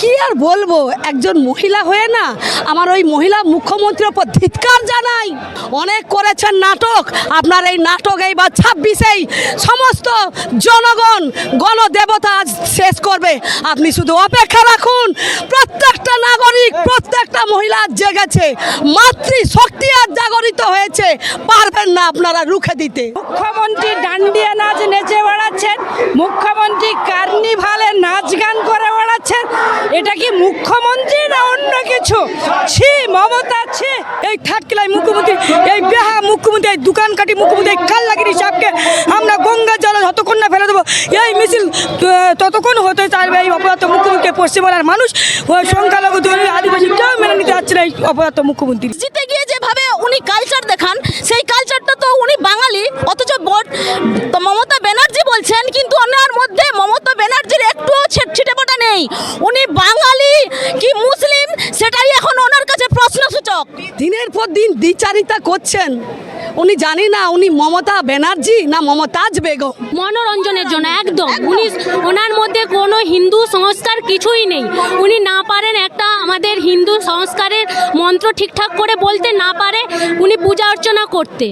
কি আর বলব? একজন মহিলা হয়ে না, আমার ওই মহিলা মুখ্যমন্ত্রীর ওপর ধিৎকার জানাই। অনেক করেছেন নাটক। আপনার এই নাটক এইবার ছাব্বিশেই সমস্ত জনগণ, গণদেবতা আজ শেষ করবে। আপনি শুধু অপেক্ষা রাখুন, প্রত্যেকটা নাগরিক, প্রত্যেকটা মহিলা জেগেছে। মাতৃ শক্তি আজ জাগরিত হয়েছে। পারবেন না আপনারা রুখে দিতে। মুখ্যমন্ত্রী ডান্ডিয়া নাচ নেচে বেড়াচ্ছেন। মুখ্যমন্ত্রী কার্নিভালে নাচ গান করে বেড়াচ্ছেন। এটা কি মুখ্যমন্ত্রী না অন্য কিছু? ছি, মমতা, ছি। এই থার্ড ক্লাই মুখ্যমন্ত্রী, এই বেহা মুখ্যমন্ত্রী, এই দোকান কাটি মুখ্যমন্ত্রী, এই কাল্লাগিরি সাহেবকে আমরা গঙ্গা জলে যতক্ষণ না ফেলে দেবো, এই মিছিল ততক্ষণ হতে চাইবে এই অপরাধ মুখ্যমন্ত্রী পশ্চিমবাংলার মানুষ। সংখ্যালঘু আদিবাসী কেউ মেনে নিতে পারছে না এই অপরাধ মুখ্যমন্ত্রী। জিতে গিয়ে যেভাবে উনি কালচার দেখান, সেই কালচারটা তো উনি বাঙালি অথচ ভোট তো মমতা ব্যানার্জি বলছেন কিন্তু ওনার মধ্যে মমতা ব্যানার্জির একটুও ছিটেপটা নেই উনি বাঙালি কি মুসলিম সেটাই এখন ওনার কাছে প্রশ্নসূচক দিনের পর দিন দ্বিচারিতা করছেন। উনি জানি না উনি মমতা ব্যানার্জি না মমতাজ বেগম। মনোরঞ্জনের জন্য একদম। উনি ওনার মধ্যে কোনো হিন্দু সংস্কার কিছুই নেই। উনি না পারেন একটা আমাদের হিন্দু সংস্কারের মন্ত্র ঠিকঠাক করে বলতে না পারে উনি পূজা অর্চনা করতে।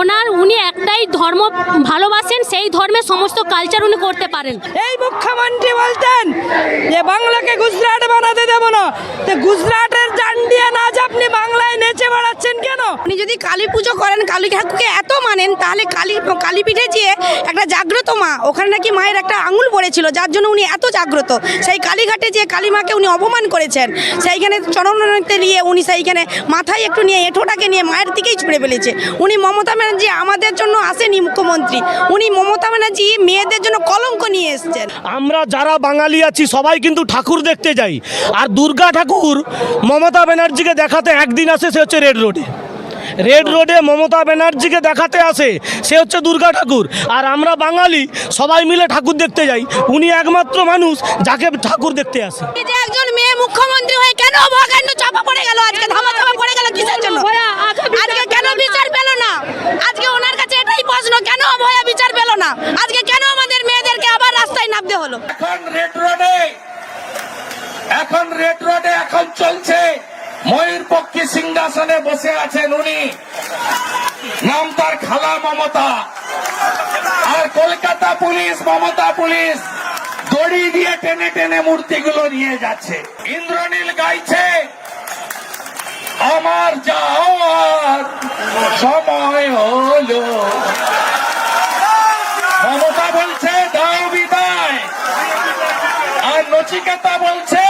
ওনার উনি একটাই ধর্ম ভালোবাসেন সেই ধর্মের সমস্ত কালচার উনি করতে পারেন। এই মুখ্যমন্ত্রী বলতেন যে বাংলাকে গুজরাট বানাতে দেবো না। তো গুজরাটের ডান্ডিয়া নাচ আপনি বাংলায় নেচে বেড়াচ্ছেন কেন? আপনি যদি কালী পুজো করেন কালী ঠাকুরকে এত মানেন তাহলে কালী কালী পিঠে যে একটা জাগ্রত মা ওখানে নাকি মায়ের একটা আঙুল পড়েছিল যার জন্য উনি এত জাগ্রত। সেই কালীঘাটে যে কালী মাকে উনি অপমান করেছেন সেইখানে চরণতে নিয়ে উনি সেইখানে মাথায় একটু নিয়ে এঁঠোটাকে নিয়ে মায়ের দিকেই ছুঁড়ে ফেলেছে। উনি মমতা ব্যানার্জি আমাদের জন্য আসেনি মুখ্যমন্ত্রী। উনি মমতা ব্যানার্জি মেয়েদের জন্য কলঙ্ক নিয়ে এসছেন। আমরা যারা বাঙালি আছি সবাই কিন্তু ঠাকুর দেখতে যাই। আর দুর্গা ঠাকুর মমতা ব্যানার্জিকে দেখাতে একদিন আসে সে হচ্ছে রেড রোডে রেড রোডে মমতা ব্যানার্জিকে দেখাতে আসে সে হচ্ছে দুর্গা ঠাকুর। আর আমরা বাঙালি সবাই মিলে ঠাকুর দেখতে যাই। উনি একমাত্র মানুষ যাকে ঠাকুর দেখতে আসে। একজন মেয়ে মুখ্যমন্ত্রী হয়ে কেন অভাগান্য চাপা পড়ে গেল আজকে ধামা চাপা পড়ে গেল কিসের জন্য? আজকে কেন বিচার পেল না? আজকে ওনার কাছে এটাই প্রশ্ন কেন অভয়া বিচার পেল না? আজকে কেন আমাদের মেয়েদেরকে আবার রাস্তায় নামতে হলো? এখন রেড রোডে এখন রেড রোডে এখন সিংহাসনে বসে আছেন উনি। নাম তার খালা মমতা। আর কলকাতা পুলিশ, মমতা পুলিশ, দড়ি দিয়ে টেনে টেনে মূর্তিগুলো নিয়ে যাচ্ছে। ইন্দ্রনীল গাইছে, আমার যাওয়ার সময় হলো। মমতা বলছে, দাও বিদায়। আর নচিকেতা বলছে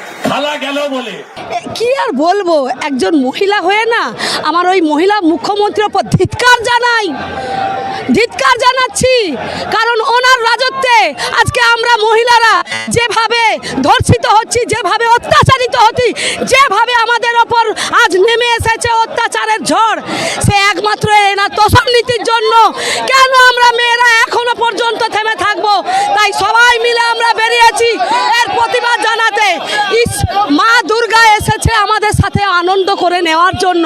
খালা গেল বলে। কি আর বলব? একজন মহিলা হয়ে না আমার ওই মহিলা মুখ্যমন্ত্রীর ওপর ধিৎকার জানাই। ধিৎকার জানাচ্ছি। কারণ ওনার রাজত্বে আজকে আমরা মহিলারা যেভাবে ধর্ষিত হচ্ছি, যেভাবে অত্যাচারিত হচ্ছি, যেভাবে আমাদের ওপর আজ নেমে এসেছে অত্যাচারের ঝড়, সে একমাত্র এনার তোষণ নীতির জন্য। কেন আমরা মেয়েরা এখনও পর্যন্ত থেমে থাকব? তাই সবাই মিলে আমরা বেরিয়েছি। এর প্রতিবাদ জানাতে। ইস মা দুর্গা এসেছে আমাদের সাথে আনন্দ করে নেওয়ার জন্য।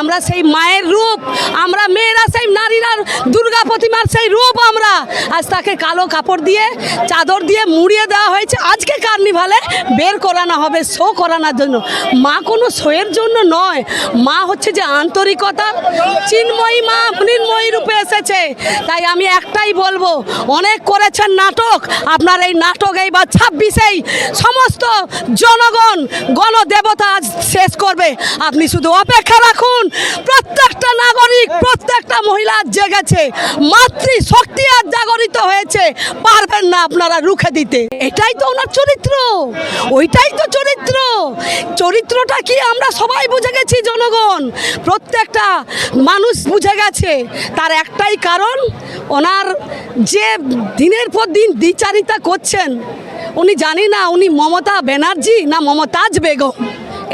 আমরা সেই মায়ের রূপ, আমরা মেয়েরা সেই নারীরা দুর্গা প্রতিমার সেই রূপ আমরা আজ তাকে কালো কাপড় দিয়ে, চাদর দিয়ে মুড়িয়ে দেওয়া হয়েছে। আজকে কার্নিভালে বের করানো হবে, শো করানোর জন্য। মা কোনো শোয়ের জন্য নয়, মা হচ্ছে যে আন্তরিকতা। চিন্ময়ী মা মৃন্ময়ী রূপে এসেছে। তাই আমি একটাই বলব, অনেক করেছেন নাটক। আপনার এই নাটক এইবার ছাব্বিশেই সমস্ত জনগণ, গণদেবতা আজ শেষ করবে। আপনি শুধু অপেক্ষা রাখুন, প্রত্যেকটা নাগরিক, প্রত্যেকটা মহিলা জেগেছে। মাতৃ শক্তি আজ জাগরিত হয়েছে। পারবেন না আপনারা রুখে দিতে। এটাই তো ওনার চরিত্র। ওইটাই তো চরিত্র। চরিত্রটা কি আমরা সবাই বুঝে গেছি, জনগণ? প্রত্যেকটা মানুষ বুঝে গেছে। তার একটাই কারণ, ওনার যে দিনের পর দিন দ্বিচারিতা করছেন, উনি জানি না, উনি মমতা ব্যানার্জি না মমতাজ বেগম,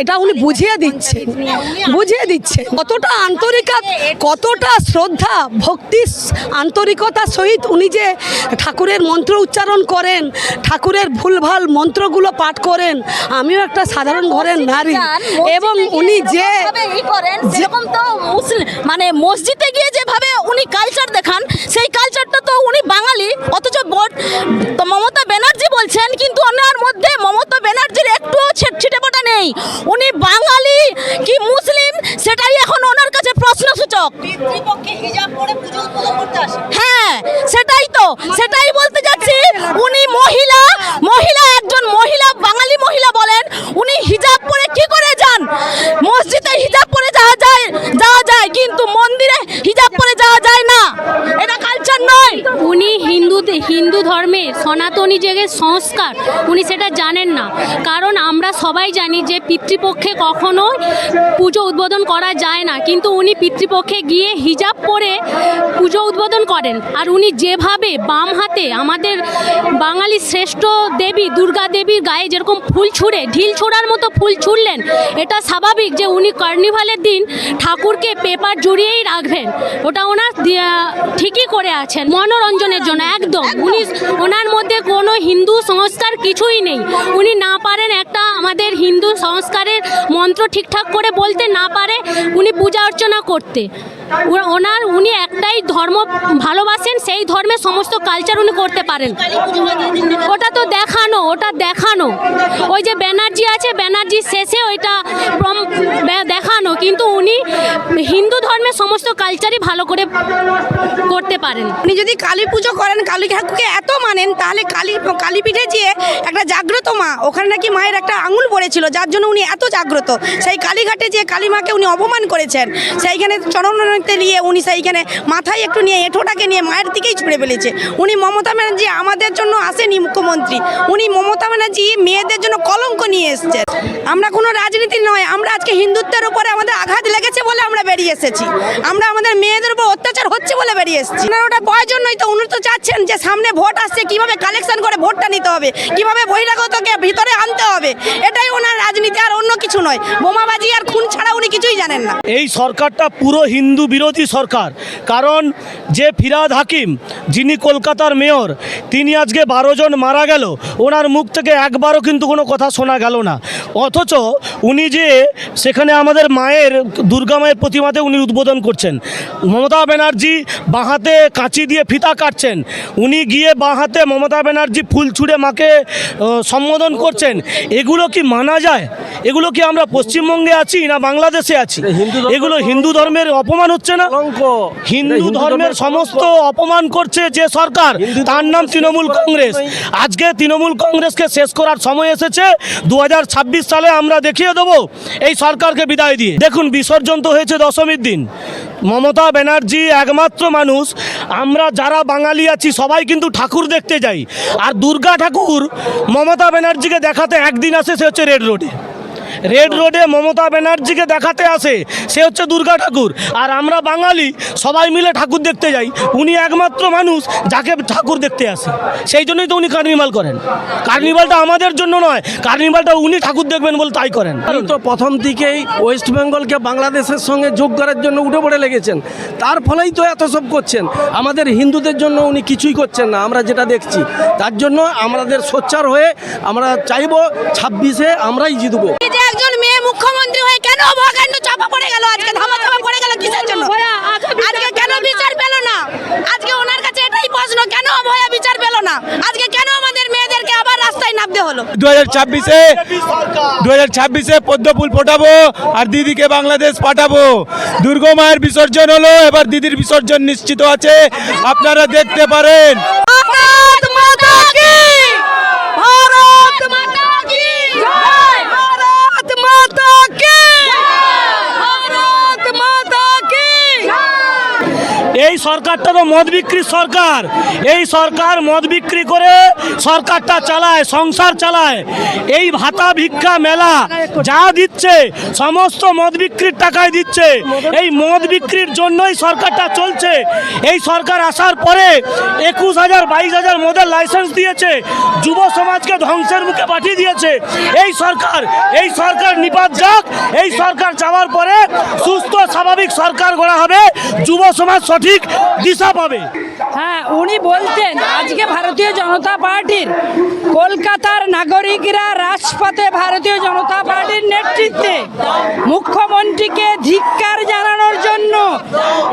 এটা উনি বুঝিয়ে দিচ্ছে। বুঝিয়ে দিচ্ছে। কতটা আন্তরিকা, কতটা শ্রদ্ধা, ভক্তি, আন্তরিকতা সহিত উনি যে ঠাকুরের মন্ত্র উচ্চারণ করেন, ঠাকুরের ভুলভাল মন্ত্রগুলো পাঠ করেন, আমিও একটা সাধারণ ঘরের নারী। এবং উনি যে যেরকম মানে মসজিদে গিয়ে যেভাবে উনি কালচার দেখান, সেই কালচারটা তো উনি বাঙালি, অথচ মমতা ব্যানার্জি বলছেন, কিন্তু ওনার মধ্যে মমতা ব্যানার্জির ছিটেপটা নেই। উনি বাঙালি কি মুসলিম? সেটাই এখন ওনার কাছে প্রশ্নসূচক। হ্যাঁ সেটাই তো। সেটাই বলতে যাচ্ছি উনি মহিলা মহিলা একজন মহিলা বাঙালি মহিলা বলেন উনি হিজাব পরে কি করে যান মসজিদে হিজাব পরে যাওয়া যায় যাওয়া যায় কিন্তু মন্দিরে হিজাব পরে যাওয়া যায় না এটা কালচার নয় উনি হিন্দু ধর্মের সনাতনী যে সংস্কার, উনি সেটা জানেন না। কারণ আমরা সবাই জানি যে পিতৃপক্ষে কখনো পুজো উদ্বোধন করা যায় না। কিন্তু উনি পিতৃপক্ষে গিয়ে হিজাব পরে পুজো উদ্বোধন করেন। আর উনি যেভাবে বাম হাতে আমাদের বাঙালি শ্রেষ্ঠ দেবী, দুর্গা দেবীর গায়ে যেরকম ফুল ছুঁড়ে, ঢিল ছোড়ার মতো ফুল ছুঁড়লেন, এটা স্বাভাবিক যে উনি কার্নিভালের দিন ঠাকুরকে পেপার জড়িয়েই রাখবেন। ওটা ওনার ঠিকই করে আছেন মনোরঞ্জনের জন্য, একদম। উনি ওনার মধ্যে কোনো হিন্দু সংস্কার কিছুই নেই। উনি না পারেন একটা আমাদের হিন্দু সংস্কারের মন্ত্র ঠিকঠাক করে বলতে না পারে উনি পূজা অর্চনা করতে। ওনার, উনি একটাই ধর্ম ভালোবাসেন, সেই ধর্মের সমস্ত কালচার উনি করতে পারেন। ওটা তো দেখানো, ওটা দেখানো। ওই যে ব্যানার্জি আছে, ব্যানার্জি শেষে ওইটা দেখানো, কিন্তু উনি হিন্দু ধর্মের সমস্ত কালচারই ভালো করে করতে পারেন। উনি যদি কালী পুজো করেন, কালী ঠাকুরকে এত মানেন, তাহলে কালী, কালীপীঠে যেয়ে একটা জাগ্রত মা, ওখানে নাকি মায়ের একটা আঙুল পড়েছিল, যার জন্য উনি এত জাগ্রত। সেই কালীঘাটে যে কালী মাকে উনি অপমান করেছেন, সেইখানে চরণতে নিয়ে উনি সেইখানে মাথায় একটু নিয়ে এঁঠোটাকে নিয়ে মায়ের দিকেই ছুঁড়ে ফেলেছে। উনি মমতা ব্যানার্জি আমাদের জন্য আসেনি মুখ্যমন্ত্রী। উনি মমতা ব্যানার্জি মেয়েদের জন্য কলঙ্ক নিয়ে এসছেন আমরা কোনো রাজনীতি নয়, আমরা আজকে হিন্দুত্বের উপরে আমাদের আঘাত লেগেছে বলে আমরা বেরিয়ে এসেছি। আমরা আমাদের মেয়েদের উপর অত্যাচার হচ্ছে বলে বেরিয়ে এসেছি। ওনার ওটা প্রয়োজন নয় তো উনি তো চাচ্ছেন যে সামনে ভোট আসছে, কীভাবে কালেকশন করে ভোটটা নিতে হবে? কীভাবে বহিরাগতকে ভিতরে আনতে হবে? এটাই ওনার রাজনীতি আর অন্য কিছু নয়। বোমাবাজি আর খুন ছাড়া উনি কিছুই জানেন না। এই সরকারটা পুরো হিন্দু বিরোধী সরকার। কারণ যে ফিরাদ হাকিম যিনি কলকাতার মেয়র তিনি আজকে বারো জন মারা গেল। ওনার মুখ থেকে একবারও কিন্তু কোনো কথা শোনা গেল না। অথচ উনি যে সেখানে আমাদের মায়ের দুর্গা মায়ের প্রতিমাতে উনি উদ্বোধন করছেন। মমতা ব্যানার্জি বাঁহাতে কাঁচি দিয়ে ফিতা কাটছেন। উনি গিয়ে বাঁহাতে মমতা ব্যানার্জি ফুল ছুঁড়ে মাকে সম্বোধন করছেন। এগুলো কি মানা যায়? এগুলো কি আমরা পশ্চিমবঙ্গে আছি না বাংলাদেশে আছি? এগুলো হিন্দু ধর্মের অপমান হচ্ছে না। হিন্দু ধর্মের সমস্ত অপমান করছে যে সরকার তার নাম তৃণমূল কংগ্রেস। আজকে তৃণমূল কংগ্রেসকে শেষ করার সময় এসেছে। দুহাজার ছাব্বিশ সালে আমরা দেখিয়ে দেবো এই সরকারকে বিদায় দিয়ে। দেখুন বিসর্জন তো হয়েছে দশমীর দিন। মমতা ব্যানার্জি একমাত্র মানুষ। আমরা যারা বাঙালি আছি সবাই কিন্তু ঠাকুর দেখতে যাই। আর দুর্গা ঠাকুর মমতা ব্যানার্জিকে দেখাতে একদিন আসে সে হচ্ছে রেড রোডে। রেড রোডে মমতা ব্যানার্জিকে দেখাতে আসে। সে হচ্ছে দুর্গা ঠাকুর। আর আমরা বাঙালি সবাই মিলে ঠাকুর দেখতে যাই। উনি একমাত্র মানুষ যাকে ঠাকুর দেখতে আসে। সেই জন্যই তো উনি কার্নিভাল করেন। কার্নিভালটা আমাদের জন্য নয় কার্নিভালটা উনি ঠাকুর দেখবেন বলে তাই করেন। তো প্রথম থেকেই ওয়েস্ট বেঙ্গলকে বাংলাদেশের সঙ্গে যোগ করার জন্য উঠে পড়ে লেগেছেন। তার ফলেই তো এত সব করছেন। আমাদের হিন্দুদের জন্য উনি কিছুই করছেন না আমরা যেটা দেখছি। তার জন্য আমাদের সোচ্চার হয়ে আমরা চাইব ছাব্বিশে আমরাই জিতবো। একজন মেয়ে মুখ্যমন্ত্রী হয়ে কেন অবকাণ্ড চাপা পড়ে গেল? আজকে ধামা চাপা পড়ে গেল কিসের জন্য? আজকে কেন বিচার পেল না? আজকে ওনার কাছে এটাই প্রশ্ন কেন অভয়া বিচার পেল না? আজকে কেন আমাদের মেয়েদেরকে আবার রাস্তায় নামতে হলো? দু হাজার ছাব্বিশে দু হাজার ছাব্বিশে পদ্মফুল ফোটাবো আর দিদিকে বাংলাদেশ পাঠাবো। দুর্গা মায়ের বিসর্জন হলো এবার দিদির বিসর্জন নিশ্চিত আছে। আপনারা দেখতে পারেন ভারত মাতা কি ভারত মাতা কি ভারত মাতা কি ভারত মাতা কি এই সরকারটা তো মদ বিক্রির সরকার। এই সরকার মদ বিক্রি করে সরকারটা চালায়, সংসার চালায়। এই ভাতা ভিক্ষা মেলা যা দিচ্ছে, সমস্ত মদ বিক্রির টাকায় দিচ্ছে। এই মদ বিক্রির জন্যই সরকারটা চলছে। এই সরকার আসার পরে একুশ হাজার, বাইশ হাজার মদের লাইসেন্স দিয়েছে, যুব সমাজকে ধ্বংসের মুখে পাঠিয়ে দিয়েছে। এই সরকার এই সরকার নিপাত যাক, এই সরকার যাওয়ার পরে সুস্থ স্বাভাবিক সরকার গড়া হবে। যুব সমাজ সঠিক দিশা পাবে। হ্যাঁ উনি বলতেন, আজকে ভারতীয় জনতা পার্টির কলকাতার নাগরিকরা রাজপথে ভারতীয় জনতা পার্টির নেতৃত্বে মুখ্যমন্ত্রীকে ধিক্কার জানানোর জন্য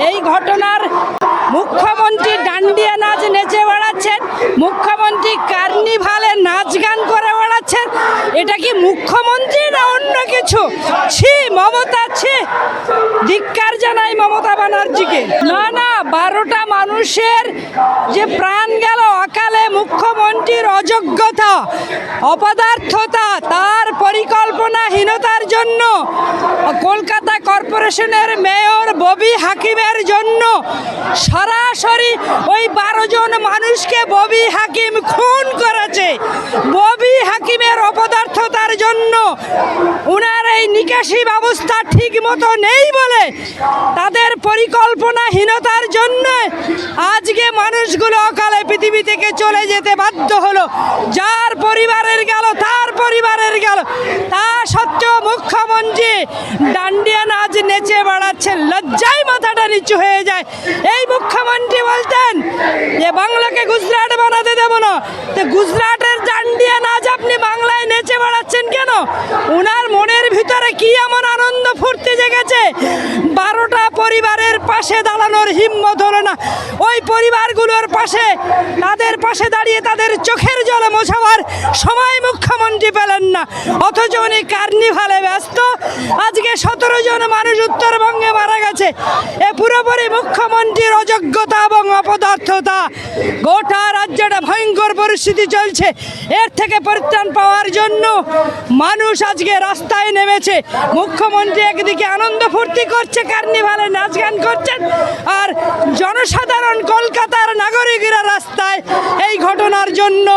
এই ঘটনার মুখ্যমন্ত্রী ডান্ডিয়া নাচ নেচে বেড়াচ্ছেন, মুখ্যমন্ত্রী কার্নিভালে নাচ গান করে বেড়াচ্ছেন। এটা কি মুখ্যমন্ত্রী না অন্য কিছু? ছি, মমতা, ছি। ধিক্কার জানাই মমতা ব্যানার্জিকে। না না, বারোটা মানুষের যে প্রাণ গেল অকালে মুখ্যমন্ত্রীর অযোগ্যতা, অপদার্থতা, তার পরিকল্পনাহীনতার জন্য, কলকাতা কর্পোরেশনের মেয়র ববি হাকিমের জন্য সরাসরি ওই বারো জন মানুষকে ববি হাকিম খুন করেছে। ববি হাকিমের অপদার্থতার জন্য উনার এই নিকাশি ব্যবস্থা ঠিক মতো নেই বলে তাদের পরিকল্পনাহীনতার জন্য আজকে মানুষগুলো অকালে পৃথিবী থেকে চলে যেতে বাধ্য হলো। যার পরিবারের গেল, তার পরিবারের গেল। তা সত্ত্বেও মুখ্যমন্ত্রী ডান্ডিয়া নাচ নেচে বেড়াচ্ছেন লজ্জায় মাথাটা নিচু হয়ে যায়। এই মুখ্যমন্ত্রী বলতেন যে, বাংলাকে গুজরাট বানাতে দেবো না। তো গুজরাটের ডান্ডিয়া নাচ আপনি বাংলায় নেচে বেড়াচ্ছেন কেন? উনার মনের ভিতরে কি এমন আনন্দ ফুর্তি জেগেছে? বারোটা পরিবারের পাশে দাঁড়ানোর হিম্মত হলো না। ওই পরিবারগুলোর পাশে, তাদের পাশে দাঁড়িয়ে তাদের চোখের জলে মোছাবার সময় মুখ্যমন্ত্রী পেলেন না। অথচ উনি কার্নিভালে ব্যস্ত। আজকে সতেরো জন মানুষ উত্তরবঙ্গে মারা গেছে। এ পুরোপুরি মুখ্যমন্ত্রীর অযোগ্যতা এবং অপদার্থতা। গোটা রাজ্যটা ভয়ঙ্কর পরিস্থিতি চলছে। এর থেকে পরিত্রাণ পাওয়ার জন্য মানুষ আজকে রাস্তায় নেমেছে। মুখ্যমন্ত্রী একদিকে আনন্দ ফুর্তি করছে, কার্নিভালে নাচ গান করছেন, আর জনসাধারণ কলকাতার নাগরিকরা রাস্তায় এই ঘটনার জন্য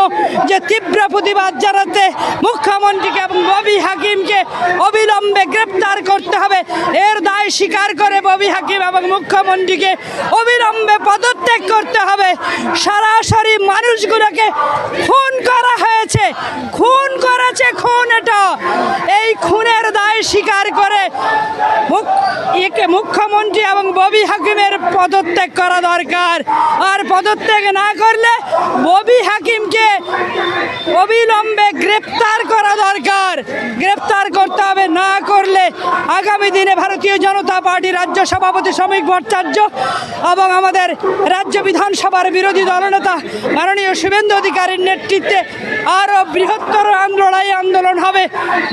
যে তীব্র প্রতিবাদ জানাতে মুখ্যমন্ত্রীকে এবং ববি হাকিমকে অবিলম্বে গ্রেপ্তার করতে হবে। এর দায় স্বীকার করে ববি হাকিম এবং মুখ্যমন্ত্রীকে অবিলম্বে পদত্যাগ করতে হবে। সরাসরি মানুষগুলোকে খুন করা হয়েছে। খুন করেছে খুন এটা। এই খুনের দায় স্বীকার করে একে মুখ্যমন্ত্রী এবং ববি হাকিমের পদত্যাগ করা দরকার। আর পদত্যাগ না করলে ববি হাকিমকে অবিলম্বে গ্রেপ্তার করা দরকার। গ্রেপ্তার করতে হবে, না করলে আগামী দিনে ভারতীয় জনতা পার্টি রাজ্য সভাপতি শ্রমিক ভট্টাচার্য এবং আমাদের রাজ্য বিধানসভার বিরোধী দলনেতা মাননীয় শুভেন্দু অধিকারীর নেতৃত্বে আরও বৃহত্তর আন্দোলন আন্দোলন হবে।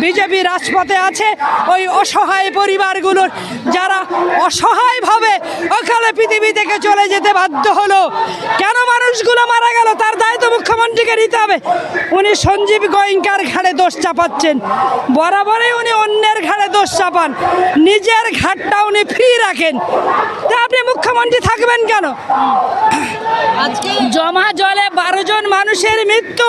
বিজেপি রাজপথে আছে। ওই অসহায় পরিবারগুলোর যারা অসহায়ভাবে অকালে পৃথিবী থেকে চলে যেতে বাধ্য হলো, কেন মানুষগুলো মারা গেল তার দায়িত্ব মুখ্যমন্ত্রীকে নিতে হবে। উনি সঞ্জীব গোয়েঙ্কার ঘাড়ে দোষ চাপাচ্ছেন। বরাবরই উনি অন্যের ঘাড়ে দোষ চাপান। নিজের ঘাটটা উনি ফ্রি রাখেন। তা আপনি মুখ্যমন্ত্রী থাকবেন কেন? জমা জলে বারো জন মানুষের মৃত্যু।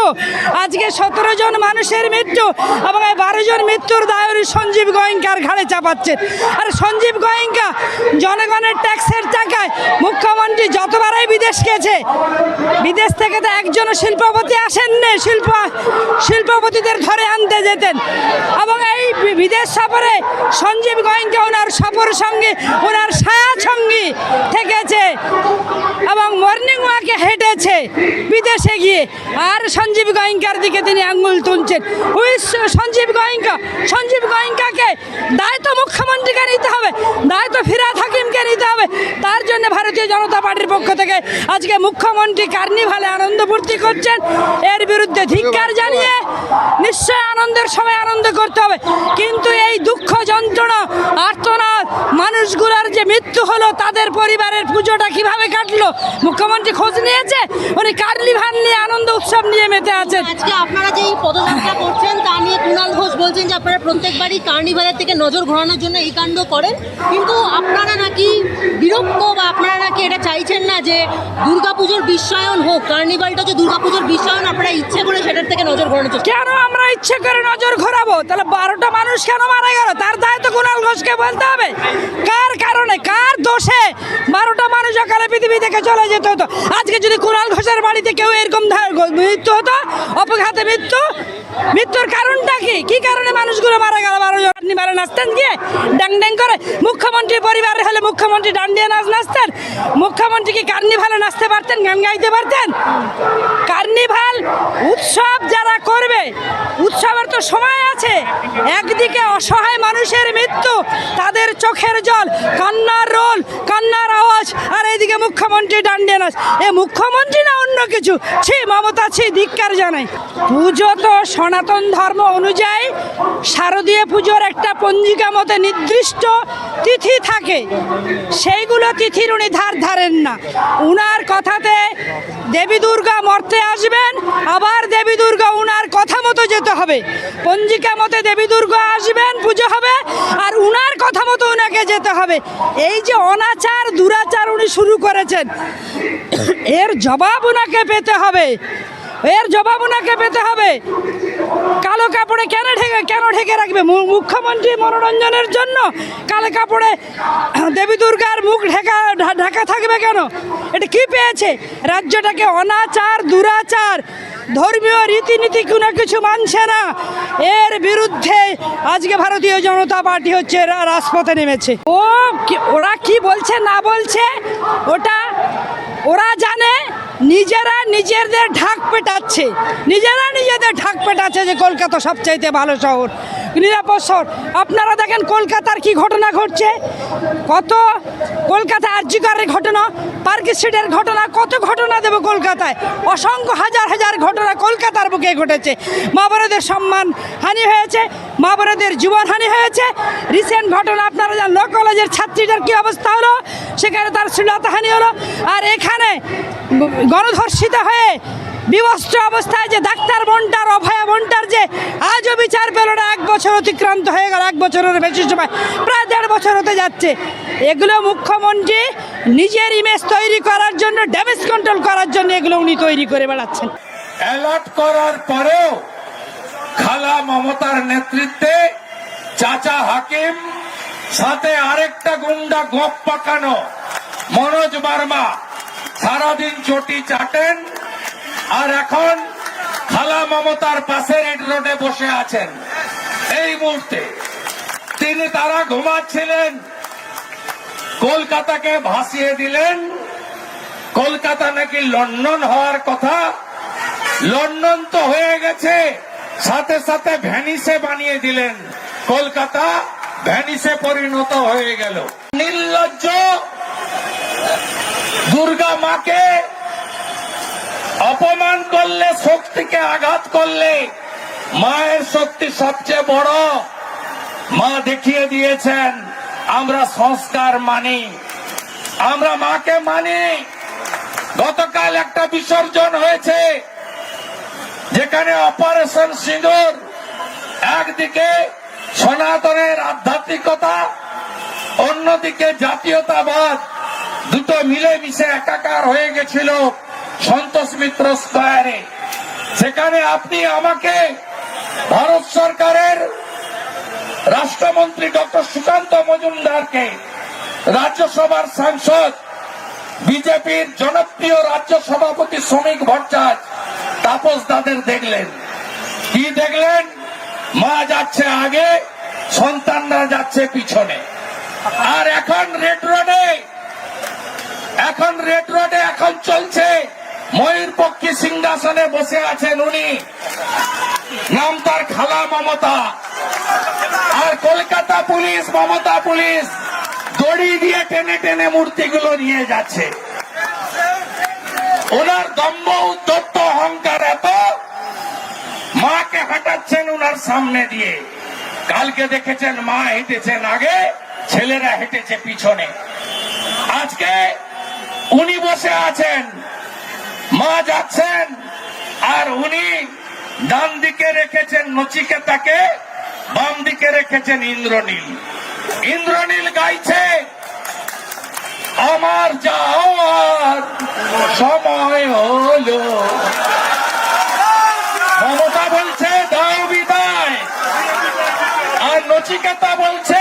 আজকে সতেরো জন মানুষের মৃত্যু। এবং এই বারো জন মৃত্যুর দায় উনি সঞ্জীব গোয়েঙ্কার ঘাড়ে চাপাচ্ছেন। আর সঞ্জীব গোয়েঙ্কা জনগণের ট্যাক্সের টাকায় মুখ্যমন্ত্রী যতবারই বিদেশ গেছে, বিদেশ থেকে তো একজনও শিল্পপতি আসেননি, শিল্প, শিল্পপতিদের ধরে আনতে যেতেন। এবং এই বিদেশ সফরে সঞ্জীব গোয়েঙ্কা ওনার সফর সঙ্গে, ওনার ছায়া সঙ্গী থেকেছে এবং মর্নিং ওয়াকে হেঁটেছে বিদেশে গিয়ে। আর সঞ্জীব গোয়েঙ্কার দিকে তিনি আঙ্গুল তুলছেন। ওই সঞ্জীব গোয়েঙ্কা সঞ্জীব গোয়েঙ্কাকে দায়িত্ব মুখ্যমন্ত্রীকে নিতে হবে, দায়িত্ব ফিরাদ হাকিমকে নিতে হবে। তার জন্য ভারতীয় জনতা পার্টির পক্ষ থেকে আজকে মুখ্যমন্ত্রী কার্নিভালে আনন্দ ফুর্তি করছেন। এর বিরুদ্ধে ধিক্কার জানিয়ে নিশ্চয় আনন্দের সময় আনন্দ করতে হবে। কিন্তু এই দুঃখ যন্ত্রণা আর্তনাদ মানুষগুলোর যে মৃত্যু হলো তাদের পরিবারের পুজোটা কীভাবে কাটলো? মুখ্যমন্ত্রী খোঁজ নিয়েছে? উনি কার্লি ভান নিয়ে আনন্দ উৎসব নিয়ে মেতে আছেন। আজকে আপনারা যে এই পদযাত্রা করছেন তা নিয়ে কুণাল ঘোষ বলছেন যে আপনারা প্রত্যেকবারই কার্নিভালের থেকে নজর ঘোরানোর জন্য এই কাণ্ড করেন। কিন্তু আপনারা নাকি বিরক্ত বা আপনারা নাকি এটা চাইছেন না যে দুর্গাপুজোর বিশ্বায়ন হোক কার্নিভালটা যে দুর্গাপুজোর বিশ্বায়ন আপনারা ইচ্ছে করে সেটার থেকে নজর চেষ্টা কেন আমরা ইচ্ছে করে নজর ঘোরাবো? তাহলে বারোটা মানুষ কেন মারা গেল? তার দায় তো কুণাল ঘোষকে বলতে হবে। কার কারণে, কার দোষে বারোটা মানুষ অকালে পৃথিবী থেকে চলে যেতে? হতো আজকে যদি কুণাল ঘোষের বাড়িতে কেউ এরকম মৃত্যু হতো, অপঘাতে মৃত্যু, মৃত্যুর কারণটা কি? কি কারণে মানুষগুলো মারা গেল বারো বারো নাচতেন গিয়ে ড্যাং ড্যাং করে। মুখ্যমন্ত্রী পরিবারে হলে মুখ্যমন্ত্রী ডান্ডিয়া নাচ নাচতেন। মুখ্যমন্ত্রী কি কার্নিভালে নাচতে পারতেন, গান গাইতে পারতেন? কার্নিভাল উৎসব যারা করবে, উৎসবের তো সময় আছে। একদিকে অসহায় মানুষের মৃত্যু, তাদের চোখের জল, কান্নার রোল, কান্নার আওয়াজ, আর এইদিকে মুখ্যমন্ত্রী ডান্ডিয়া নাচ। এ মুখ্যমন্ত্রী না অন্য কিছু? ছি, মমতা ছি, ধিক্কার জানাই। পুজো তো সনাতন ধর্ম অনুযায়ী শারদীয় পুজোর একটা পঞ্জিকা মতে নির্দিষ্ট তিথি থাকে, সেইগুলো তিথির উনি ধার ধারেন না। উনার কথাতে দেবী দুর্গা মর্তে আসবেন, আবার দেবী দুর্গা উনার কথা মতো যেতে হবে। পঞ্জিকা মতে দেবী দুর্গা আসবেন, পুজো হবে, আর উনার কথা মতো ওনাকে যেতে হবে। এই যে অনাচার, দুরাচার উনি শুরু করেছেন, এর জবাব ওনাকে পেতে হবে। এর জবাব ওনাকে পেতে হবে। কালো কাপড়ে কেন ঢেকে কেন ঢেকে রাখবে? মুখ্যমন্ত্রী মনোরঞ্জনের জন্য কালো কাপড়ে দেবী দুর্গার মুখ ঢাকা ঢাকা থাকবে কেন? এটা কি পেয়েছে? রাজ্যটাকে অনাচার, দুরাচার, ধর্মীয় রীতিনীতি কোনো কিছু মানছে না। এর বিরুদ্ধে আজকে ভারতীয় জনতা পার্টি হচ্ছে রাজপথে নেমেছে। ও ওরা কি বলছে, না বলছে, ওটা ওরা জানে নিজেরা নিজেদের ঢাক পেটাচ্ছে। নিজেরা নিজেদের ঢাক পেটাচ্ছে যে কলকাতা সবচাইতে ভালো শহর। নিরাপদ আপনারা দেখেন কলকাতার কি ঘটনা ঘটছে। কত কলকাতা আর্যিকরের ঘটনা, পার্ক স্ট্রিটের ঘটনা, কত ঘটনা দেব কলকাতায়। অসংখ্য হাজার হাজার ঘটনা কলকাতার বুকে ঘটেছে। মা সম্মান হানি হয়েছে, মা জীবন হানি হয়েছে। রিসেন্ট ঘটনা আপনারা জান ল কলেজের ছাত্রীটার কী অবস্থা হলো? সেখানে তার শ্লীলতাহানি হলো। আর এখানে গণধর্ষিত হয়ে বিবস্ত্র অবস্থায় যে ডাক্তার বোনটার অভয়া বোনটার যে আজও বিচার পেল না, এক বছর অতিক্রান্ত হয়ে গেল, এক বছরের বেশি সময়, প্রায় দেড় বছর হতে যাচ্ছে। এগুলো মুখ্যমন্ত্রী নিজের ইমেজ তৈরি করার জন্য ড্যামেজ কন্ট্রোল করার জন্য এগুলো উনি তৈরি করে বেড়াচ্ছেন। অ্যালার্ট করার পরেও খালা মমতার নেতৃত্বে চাচা হাকিম, সাথে আরেকটা গুন্ডা গোপ পাকানো, মনোজ বার্মা, সারাদিন চটি চাটেন আর এখন খালা মমতার পাশে রেড রোডে বসে আছেন। এই মুহূর্তে তিনি তারা ঘুমাচ্ছিলেন, কলকাতাকে ভাসিয়ে দিলেন। কলকাতা নাকি লন্ডন হওয়ার কথা। লন্ডন তো হয়ে গেছে, সাথে সাথে ভ্যানিসে বানিয়ে দিলেন। কলকাতা ভ্যানিসে পরিণত হয়ে গেল। নির্লজ্জ দুর্গা মাকে অপমান করলে, শক্তিকে আঘাত করলে মায়ের শক্তি সবচেয়ে বড়। মা দেখিয়ে দিয়েছেন, আমরা সংস্কার মানি। আমরা মাকে মানি। গতকাল একটা বিসর্জন হয়েছে, যেখানে অপারেশন সিঁদুর, একদিকে সনাতনের আধ্যাত্মিকতা, অন্যদিকে জাতীয়তাবাদ, দুটো মিলেমিশে একাকার হয়ে গেছিল। সন্তোষ মিত্র স্কয়ারে সেখানে আপনি আমাকে ভারত সরকারের রাষ্ট্রমন্ত্রী ডক্টর সুকান্ত মজুমদারকে, রাজ্যসভার সাংসদ, বিজেপির জনপ্রিয় রাজ্য সভাপতি শ্রমিক ভট্টাচ, তাপস দাদের দেখলেন। কি দেখলেন? মা যাচ্ছে আগে, সন্তানরা যাচ্ছে পিছনে। আর এখন রেড রোডে, এখন রেড রোডে এখন চলছে। ময়ূরপক্ষী সিংহাসনে বসে আছেন উনি। নাম তার খালা মমতা। আর কলকাতা পুলিশ, মমতা পুলিশ, দড়ি দিয়ে টেনে টেনে মূর্তিগুলো নিয়ে যাচ্ছে। ওনার দম্ভ উদ্ধত্ত, অহংকার এত, মাকে হাঁটাচ্ছেন ওনার সামনে দিয়ে। কালকে দেখেছেন মা হেঁটেছেন আগে, ছেলেরা হেঁটেছে পিছনে। আজকে উনি বসে আছেন। মা যাচ্ছেন, আর উনি ডান দিকে রেখেছেন নচিকেতাকে, বাম দিকে রেখেছেন ইন্দ্রনীল। ইন্দ্রনীল গাইছে, আমার যাওয়ার সময় হলো। মমতা বলছে, দাও বিদায়। আর নচিকেতা বলছে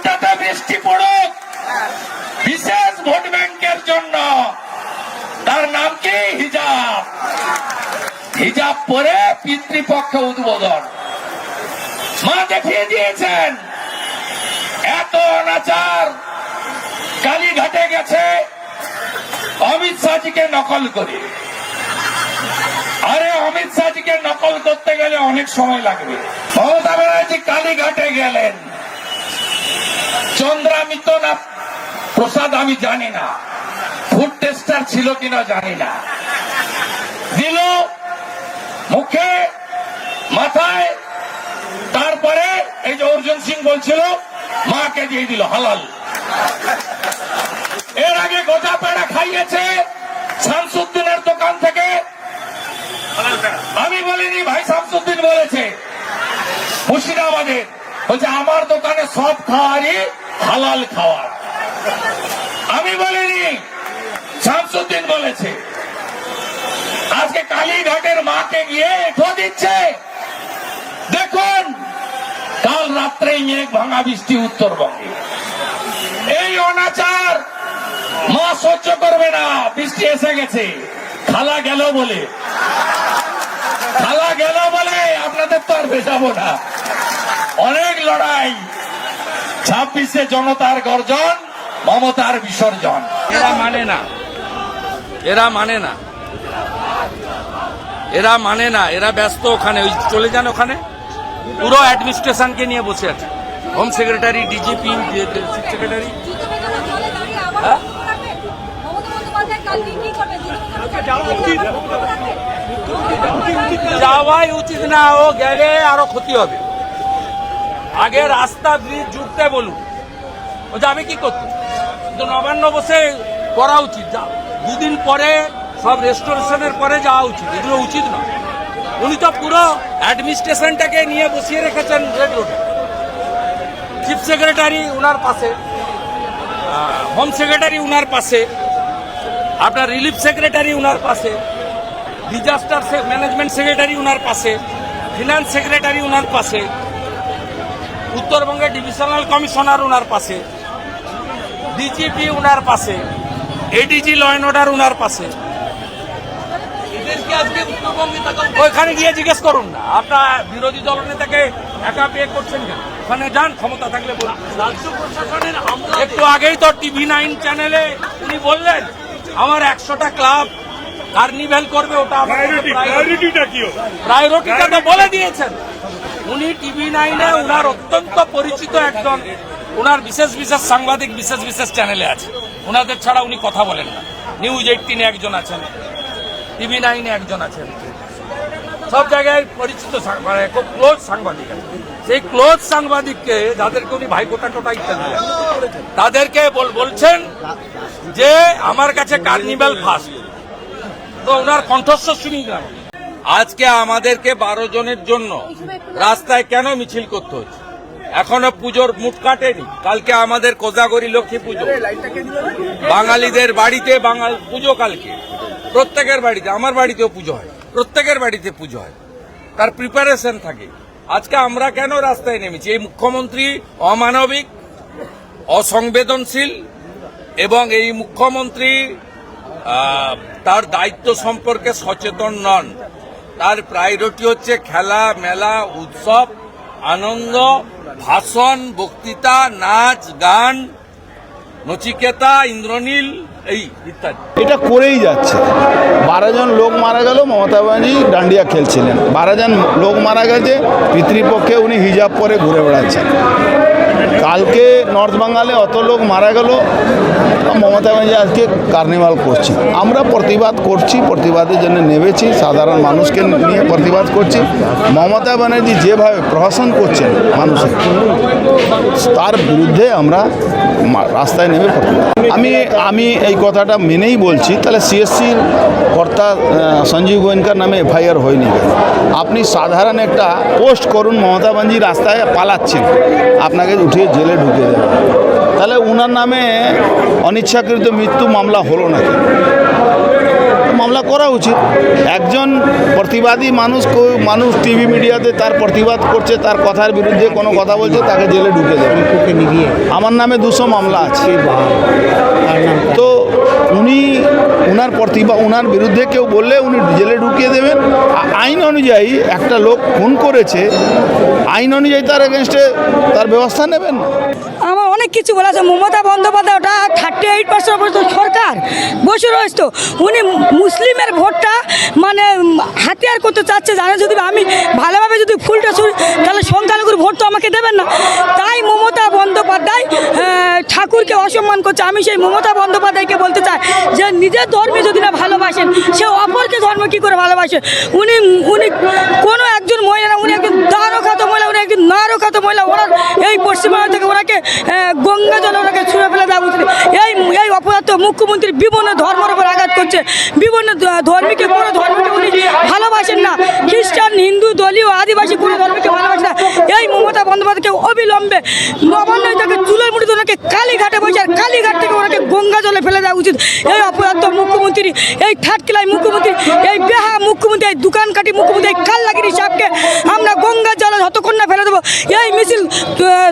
বৃষ্টি পড়ুক। বিশেষ ভোট ব্যাংকের জন্য। তার নাম কি? হিজাব। হিজাব পরে পিতৃপক্ষ উদ্বোধন। মা দেখিয়ে দিয়েছেন, এত অনাচার কালীঘাটে গেছে, অমিত শাহজিকে নকল করে। আরে, অমিত শাহজিকে নকল করতে গেলে অনেক সময় লাগবে। মমতা ব্যানার্জি কালীঘাটে গেলেন। চন্দ্রামিত না প্রসাদ আমি জানি না। ফুড টেস্টার ছিল কিনা জানি না। দিল মুখে, মাথায়, তারপরে এই যে অর্জুন সিং বলছিল, মাকে দিয়ে দিল হালাল। এর আগে গোটা পেড়া খাইয়েছে শামসুদ্দিনের দোকান থেকে। আমি বলিনি, ভাই শামসুদ্দিন বলেছে। মুর্শিদাবাদের বলছে, আমার দোকানে সব খাওয়ারই হালাল খাওয়ার আমি বলিনি, শামসুদ্দিন বলেছে। আজকে কালীঘাটের মাকে গিয়ে এঠো দিচ্ছে। দেখুন, কাল রাত্রেই মেঘ ভাঙা বৃষ্টি উত্তরবঙ্গে। এই অনাচার মা সহ্য করবে না, বৃষ্টি এসে গেছে। খালা গেল বলে। খালা গেল বলে আপনাদের তো আর ভেসাবো না। অনেক লড়াই। ছাব্বিশে জনতার গর্জন, মমতার বিসর্জন। এরা মানে না। এরা মানে না। এরা মানে না। এরা ব্যস্ত ওখানে। ওই চলে যান ওখানে। পুরো অ্যাডমিনিস্ট্রেশনকে নিয়ে বসে আছে। Home secretary, DGP chief secretary. যাওয়াই উচিত না। ও গেলে আরও ক্ষতি হবে। আগে রাস্তা ব্রিজ জুড়তে বলুন। ও যাবে কি করতে নবান্ন বসে করা উচিত, যা। দুদিন পরে সব রেস্টোরেশনের পরে যাওয়া উচিত, এগুলো উচিত না উনি তো পুরো অ্যাডমিনিস্ট্রেশনটাকে নিয়ে বসিয়ে রেখেছেন রেড রোডে চিফ সেক্রেটারি উনার পাশে হোম সেক্রেটারি উনার পাশে, আপনার রিলিফ সেক্রেটারি উনার পাশে ডিজাস্টার ম্যানেজমেন্ট সেক্রেটারি উনার পাশে ফিনান্স সেক্রেটারি উনার পাশে উত্তরবঙ্গের ডিভিশনাল কমিশনার উনার পাশে ডিজিপি উনার পাশে এডিজি ল অ্যান্ড অর্ডার উনার পাশে। ওইখানে গিয়ে জিজ্ঞেস করুন না। আপনার বিরোধী দলনেতাকে একা পেয়ে করছেন কেন? ওখানে যান ক্ষমতা থাকলে বলুন। রাজ্য প্রশাসনের একটু আগেই তো টিভি নাইন চ্যানেলে উনি বললেন আমার একশোটা ক্লাব কার্নিভেল করবে ওটা প্রায়োরিটিটা তো বলে দিয়েছেন। উনি টিভি নাইনে উনার অত্যন্ত পরিচিত একজন। উনার বিশেষ বিশেষ সাংবাদিক, বিশেষ বিশেষ চ্যানেলে আছে। উনাদের ছাড়া উনি কথা বলেন না। নিউজ এইটিনে একজন আছেন। টিভি নাইনে একজন আছেন। সব জায়গায় পরিচিত সাং- মানে ক্লোজ সাংবাদিক আছে। সেই ক্লোজ সাংবাদিককে যাদেরকে উনি ভাইকোটা টোটা ইত্যাদি তাদেরকে বলছেন যে, আমার কাছে কার্নিভাল ফার্স্ট তো ওনার কণ্ঠস্বর শুনি গেলাম। আজকে আমাদেরকে বারো জনের জন্য রাস্তায় কেন মিছিল করতে হচ্ছে? এখনও পুজোর মুট কাটেনি। কালকে আমাদের কোজাগরি লক্ষ্মী পুজো। বাঙালিদের বাড়িতে বাঙাল পুজো কালকে। প্রত্যেকের বাড়িতে, আমার বাড়িতেও পুজো হয়। প্রত্যেকের বাড়িতে পুজো হয়। তার প্রিপারেশন থাকে। আজকে আমরা কেন রাস্তায় নেমেছি? এই মুখ্যমন্ত্রী অমানবিক, অসংবেদনশীল এবং এই মুখ্যমন্ত্রী তার দায়িত্ব সম্পর্কে সচেতন নন। তার প্রায়োরিটি হচ্ছে খেলা মেলা উৎসব আনন্দ ভাষণ বক্তৃতা নাচ গান। নচিকেতা, ইন্দ্রনীল, এই ইত্যাদি। এটা করেই যাচ্ছে। বারো জন লোক মারা গেল, মমতা ব্যানার্জি ডান্ডিয়া খেলছিলেন। বারো জন লোক মারা গেছে, পিতৃপক্ষে উনি হিজাব পরে ঘুরে বেড়াচ্ছেন। কালকে নর্থ বেঙ্গলে অত লোক মারা গেল, মমতা ব্যানার্জি আজকে কার্নিভাল করছে। আমরা প্রতিবাদ করছি, প্রতিবাদের জন্য নেমেছি, সাধারণ মানুষকে নিয়ে প্রতিবাদ করছি। মমতা ব্যানার্জি যেভাবে প্রহসন করছেন মানুষের তার বিরুদ্ধে আমরা রাস্তায় নেমে আমি আমি এই কথাটা মেনেই বলছি, তাহলে সিএসসির কর্তা সঞ্জীব গোয়েঙ্কার নামে এফআইআর হয়নি কেন? আপনি সাধারণ একটা পোস্ট করুন, মমতা ব্যানার্জি রাস্তায় পালাচ্ছেন, আপনাকে উঠিয়ে জেলে ঢুকে দেবেন তাহলে উনার নামে অনিচ্ছাকৃত মৃত্যু মামলা হলো না মামলা করা উচিত। একজন প্রতিবাদী মানুষ মানুষ টিভি মিডিয়াতে তার প্রতিবাদ করছে তার কথার বিরুদ্ধে কোনো কথা বলছে তাকে জেলে ঢুকে দেবে। আমার নামে দুশো মামলা আছে। তো উনি উনার প্রতিভা উনার বিরুদ্ধে কেউ বললে উনি জেলে ঢুকিয়ে দেবেন। আইন অনুযায়ী একটা লোক খুন করেছে আইন অনুযায়ী তার এগেনস্টে তার ব্যবস্থা নেবেন অনেক কিছু বলা আছে মমতা বন্দ্যোপাধ্যায় ওটা থার্টি এইট পার্সেন্ট পর্যন্ত সরকার। বসে রয়েছে উনি মুসলিমের ভোটটা মানে হাতিয়ার করতে চাচ্ছে। জানে যদি আমি ভালোভাবে যদি ফুলটা ছুড়ি তাহলে সংখ্যালঘুর ভোট তো আমাকে দেবেন না। তাই মমতা বন্দ্যোপাধ্যায় ঠাকুরকে অসম্মান করছে। আমি সেই মমতা বন্দ্যোপাধ্যায়কে বলতে চাই যে নিজের ধর্মে যদি না ভালোবাসেন, সে অপরকে ধর্ম কী করে ভালোবাসে? উনি উনি কোনো একজন মহিলা উনি একজন দারখাত মহিলা, উনি একজন নারখাত মহিলা। ওনার এই পশ্চিমবঙ্গ থেকে ওনাকে গঙ্গা জল ওনাকে ছুঁড়ে ফেলে দেওয়া উচিত। এই এই অপরাধ মুখ্যমন্ত্রী বিভিন্ন ধর্মের উপর আঘাত করছে। বিভিন্ন ধর্মীকে কোনো ধর্মকে উনি ভালোবাসেন না। খ্রিস্টান, হিন্দু, দলীয়, আদিবাসী কোনো ধর্মকে ভালোবাসেন না। এই মমতা বন্দ্যোপাধ্যায়কে অবিলম্বে নবান্ন থেকে চুলের মুড়িতে ওনাকে কালীঘাটে বসে আর কালীঘাট থেকে ওনাকে গঙ্গা জলে ফেলে দেওয়া উচিত। এই অপরাধ মুখ্যমন্ত্রী, এই থার্ড ক্লাই মুখ্যমন্ত্রী, এই বেহা মুখ্যমন্ত্রী, এই দোকান কাটি মুখ্যমন্ত্রী, এই কাল্লাগিরি সাহেবকে আমরা গঙ্গা জলে যতক্ষণ না ফেলে দেবো, এই মিছিল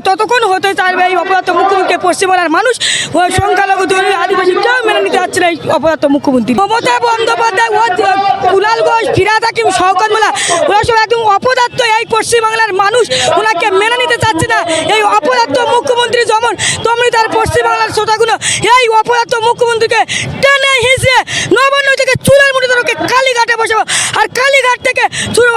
ততক্ষণ হতে চাইবে অপরাধ পশ্চিমবাংলার মানুষ ও সংখ্যালঘু দলীয় আদিবাসী কেউ মেনে নিতে পারছে না এই অপরাধ মুখ্যমন্ত্রী। মমতা বন্দ্যোপাধ্যায় ও কুলাল ঘোষ, ফিরাদ হাকিম, শওকত মোল্লা, ওরা সব একদম অপদার্থ এই পশ্চিমবাংলার মানুষ। ওনাকে মেনে নিতে চাচ্ছে না এই অপদার্থ মুখ্যমন্ত্রী যেমন, তেমনি তার পশ্চিমবাংলার শ্রোতাগুলো এই অপদার্থ মুখ্যমন্ত্রীকে টেনে হিসে নবান্ন থেকে চুলের মুঠি ধরে ওকে কালীঘাটে বসাবো। আর কালীঘাট থেকে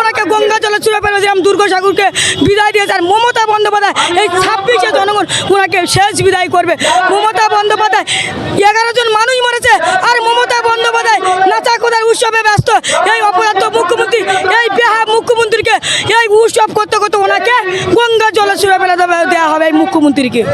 ওনাকে গঙ্গা জলে ছুড়ে ফেলে যেরকম দুর্গাসাগরকে বিদায় দিয়েছে আর মমতা বন্দ্যোপাধ্যায় এই ছাব্বিশে জনগণ ওনাকে শেষ বিদায় করবে। মমতা বন্দ্যোপাধ্যায়, এগারো জন মানুষ মরেছে, আর মমতা বন্দ্যোপাধ্যায় নাচা কোদার উৎসবে ব্যস্ত। এই অপরাধ মুখ্যমন্ত্রী, এই বেহা মুখ্যমন্ত্রীকে, এই উৎসব করতে করতে ওনাকে গঙ্গা জলে ছুড়ে ফেলে দেওয়া হবে এই মুখ্যমন্ত্রীকে।